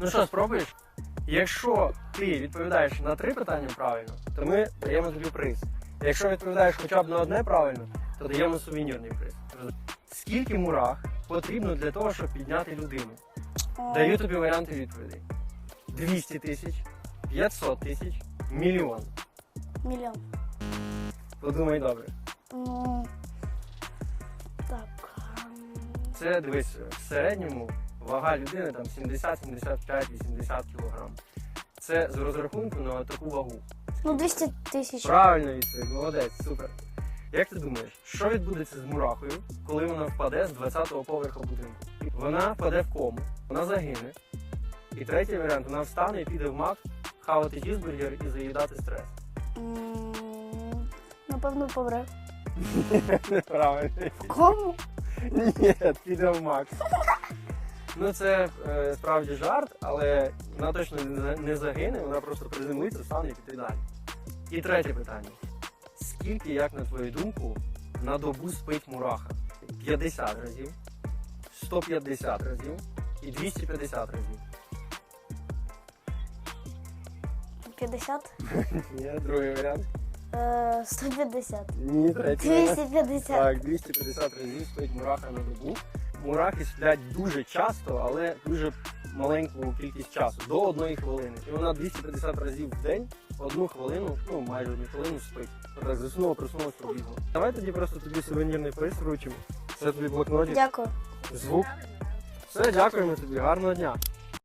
Ну що, спробуєш? Якщо ти відповідаєш на три питання правильно, то ми даємо тобі приз. Якщо відповідаєш хоча б на одне правильно, то даємо сувенірний приз. Скільки мурах потрібно для того, щоб підняти людину? Даю тобі варіанти відповідей: 200 тисяч, 500 тисяч, мільйон. Мільйон. Подумай добре. Ну, так. ем, Це дивись, в середньому вага людини там 70, 75, 80 кг. Це з розрахунку на таку вагу. Ну, 200 тисяч. Правильно відповідь, молодець, супер. Як ти думаєш, що відбудеться з мурахою, коли вона впаде з 20-го поверху будинку? Вона впаде в кому, вона загине. І третій варіант, вона встане і піде в мак, хавати чізбургер і заїдати стрес. М, Напевно, помре. Правильно. В кому? Ні, піде в Макс. Ну це е, справді жарт, але вона точно не не загине, вона просто приземлиться, стане і піде далі. І третє питання. Скільки, як на твою думку, на добу спить мураха? 50 разів, 150 разів і 250 разів. 50? Ні, другий варіант. Е, 150. Ні, третій варіант. 250. Так, 250 разів спить мураха на добу. Мурахи сплять дуже часто, але дуже маленьку кількість часу, до одної хвилини. І вона 250 разів в день, одну хвилину, ну майже одну хвилину спить. Так, заснула, проснулась, пробігла. Давай тоді просто тобі сувенірний приз вручимо. Це тобі блокнотик, Дякую. звук. Все, дякуємо тобі, гарного дня.